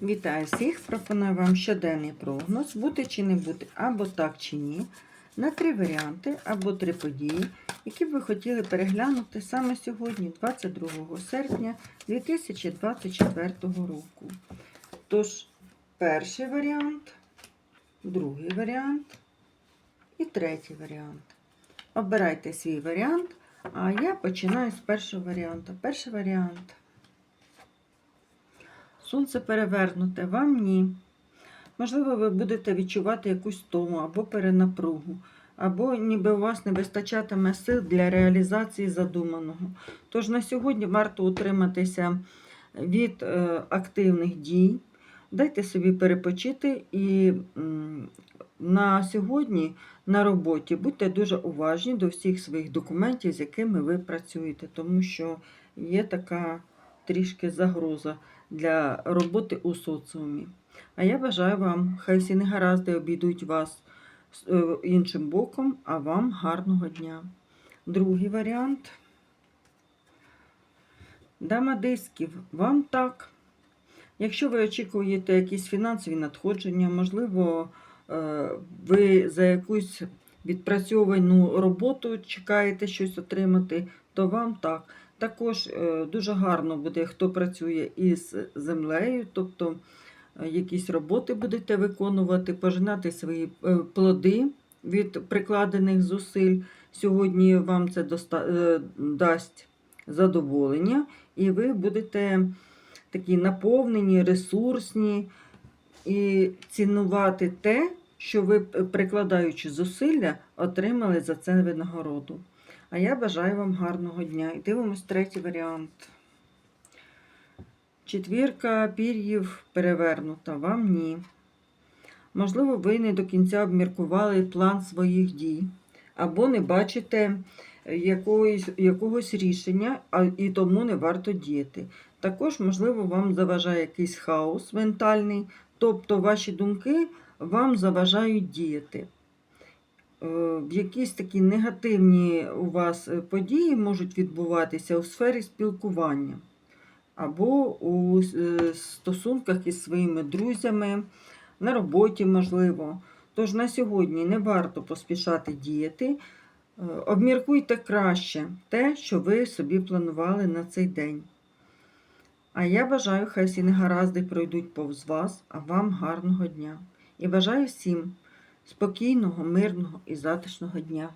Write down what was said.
Вітаю всіх! Пропоную вам щоденний прогноз, бути чи не бути, або так чи ні, на три варіанти або три події, які б ви хотіли переглянути саме сьогодні, 22 серпня 2024 року. Тож, перший варіант, другий варіант і третій варіант. Обирайте свій варіант, а я починаю з першого варіанту. Перший варіант. Сонце перевернуте, вам ні. Можливо, ви будете відчувати якусь тому або перенапругу, або ніби у вас не вистачатиме сил для реалізації задуманого. Тож на сьогодні варто утриматися від е, активних дій, дайте собі перепочити і на сьогодні на роботі будьте дуже уважні до всіх своїх документів, з якими ви працюєте, тому що є така трішки загроза для роботи у соціумі. А я бажаю вам, хай всі негаразди обійдуть вас е, іншим боком, а вам гарного дня. Другий варіант. Дама дисків, вам так. Якщо ви очікуєте якісь фінансові надходження, можливо, е, ви за якусь відпрацьовану роботу чекаєте щось отримати, то вам так. Також е, дуже гарно буде, хто працює із землею, тобто е, якісь роботи будете виконувати, пожинати свої е, плоди від прикладених зусиль. Сьогодні вам це дасть задоволення, і ви будете такі наповнені, ресурсні і цінувати те, що ви, е, прикладаючи зусилля, отримали за це винагороду. А я бажаю вам гарного дня. І дивимось третій варіант. Четвірка пір'їв перевернута, вам ні. Можливо, ви не до кінця обміркували план своїх дій, або не бачите якогось, якогось рішення, а і тому не варто діяти. Також, можливо, вам заважає якийсь хаос ментальний, тобто ваші думки вам заважають діяти. Е, якісь такі негативні у вас е, події можуть відбуватися у сфері спілкування або у е, стосунках із своїми друзями, на роботі, можливо. Тож на сьогодні не варто поспішати діяти. Обміркуйте краще те, що ви собі планували на цей день. А я бажаю, хай всі негаразди пройдуть повз вас, а вам гарного дня. І бажаю всім спокійного, мирного і затишного дня.